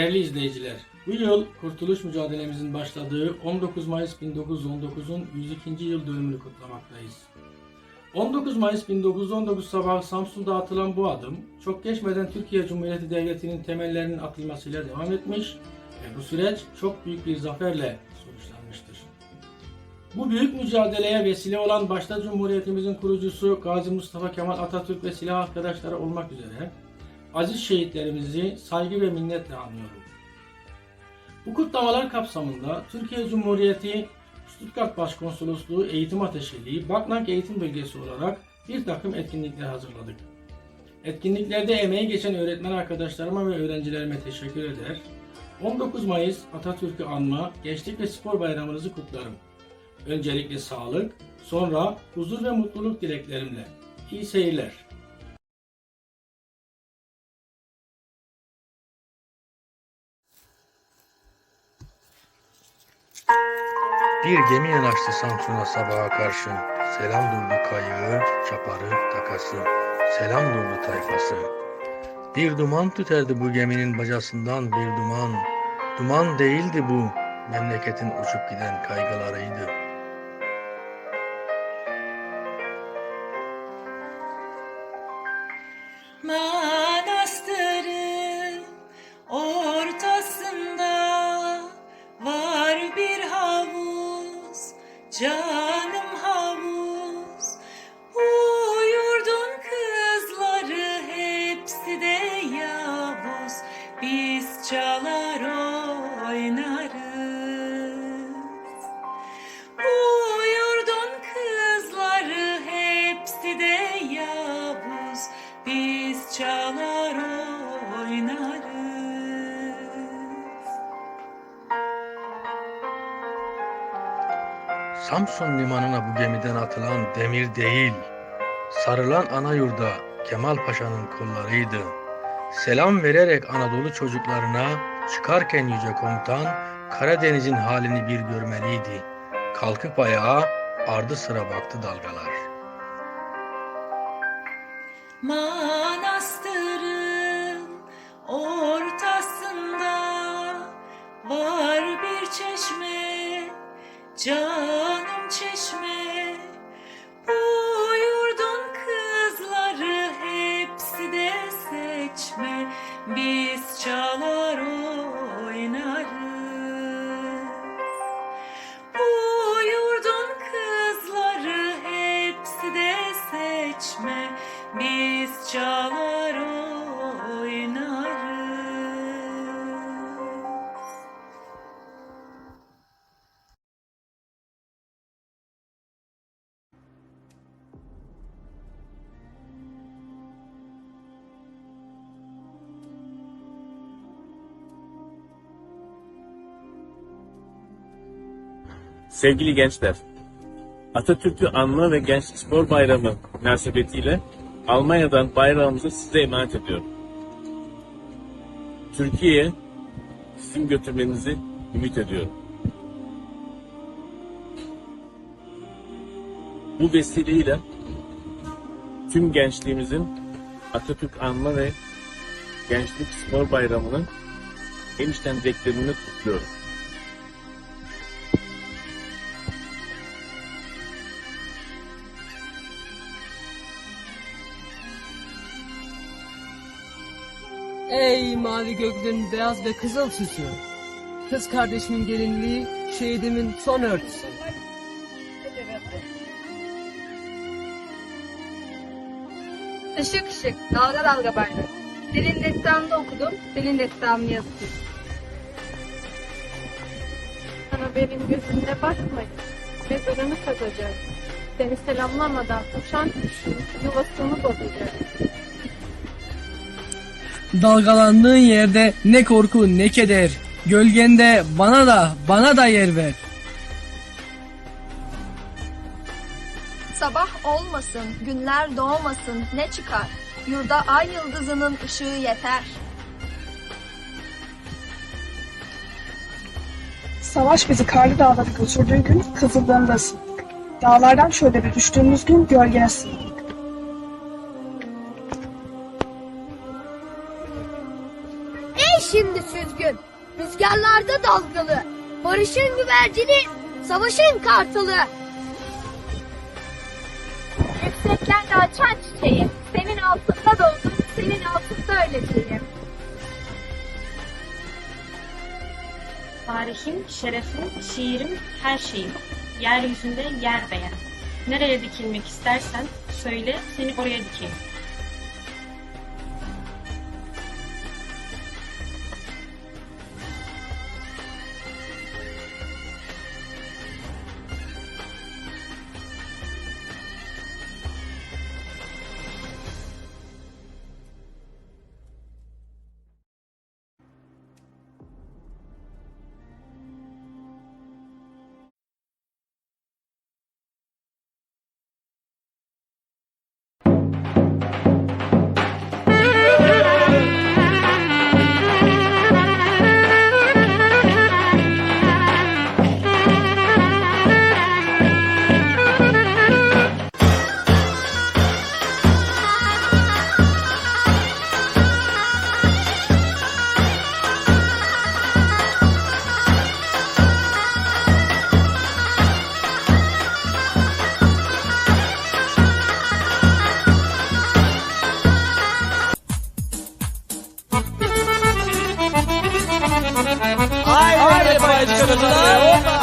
Değerli izleyiciler, bu yıl kurtuluş mücadelemizin başladığı 19 Mayıs 1919'un 102. yıl dönümünü kutlamaktayız. 19 Mayıs 1919 sabahı Samsun'da atılan bu adım, çok geçmeden Türkiye Cumhuriyeti Devleti'nin temellerinin atılmasıyla devam etmiş ve bu süreç çok büyük bir zaferle sonuçlanmıştır. Bu büyük mücadeleye vesile olan başta Cumhuriyetimizin kurucusu Gazi Mustafa Kemal Atatürk ve silah arkadaşları olmak üzere aziz şehitlerimizi saygı ve minnetle anıyorum. Bu kutlamalar kapsamında Türkiye Cumhuriyeti Stuttgart Başkonsolosluğu Eğitim Ateşeliği Baknak Eğitim Bölgesi olarak bir takım etkinlikler hazırladık. Etkinliklerde emeği geçen öğretmen arkadaşlarıma ve öğrencilerime teşekkür eder. 19 Mayıs Atatürk'ü anma, Gençlik ve Spor Bayramınızı kutlarım. Öncelikle sağlık, sonra huzur ve mutluluk dileklerimle. İyi seyirler. Bir gemi yanaştı Samsun'a sabaha karşı. Selam durdu kayığı, çaparı, takası. Selam durdu tayfası. Bir duman tüterdi bu geminin bacasından bir duman. Duman değildi bu, memleketin uçup giden kaygılarıydı. Samsun limanına bu gemiden atılan demir değil, sarılan ana yurda Kemal Paşa'nın kollarıydı. Selam vererek Anadolu çocuklarına çıkarken yüce komutan Karadeniz'in halini bir görmeliydi. Kalkıp ayağa ardı sıra baktı dalgalar. Manastırın Biz Sevgili gençler, Atatürk'ü anma ve Gençlik Spor Bayramı münasebetiyle Almanya'dan bayrağımızı size emanet ediyorum. Türkiye'ye sizin götürmenizi ümit ediyorum. Bu vesileyle tüm gençliğimizin Atatürk anma ve Gençlik Spor Bayramı'nın en içten dileklerini kutluyorum. Mavi göklerin beyaz ve kızıl süsü. Kız kardeşimin gelinliği, şehidimin son örtüsü. Işık ışık, dalga dalga bayrak. Dilin destanını okudum, dilin destanını yazdım. Sana benim gözümle bakmayın. Mezarını kazacak. Seni selamlamadan uçan kuşun yuvasını bozacak. Dalgalandığın yerde ne korku ne keder. Gölgende bana da bana da yer ver. Sabah olmasın, günler doğmasın ne çıkar? Yurda ay yıldızının ışığı yeter. Savaş bizi karlı dağlara götürdüğü gün kızıldığında sığındık. Dağlardan şöyle bir düştüğümüz gün gölgene şimdi süzgün, rüzgarlarda dalgalı. Barışın güvercini, savaşın kartalı. Yükseklerde açan çiçeği, senin altında doğdum, senin altında öleceğim. Tarihim, şerefim, şiirim, her şeyim. Yeryüzünde yer beğen. Nereye dikilmek istersen söyle seni oraya dikeyim. vai de cabelo na.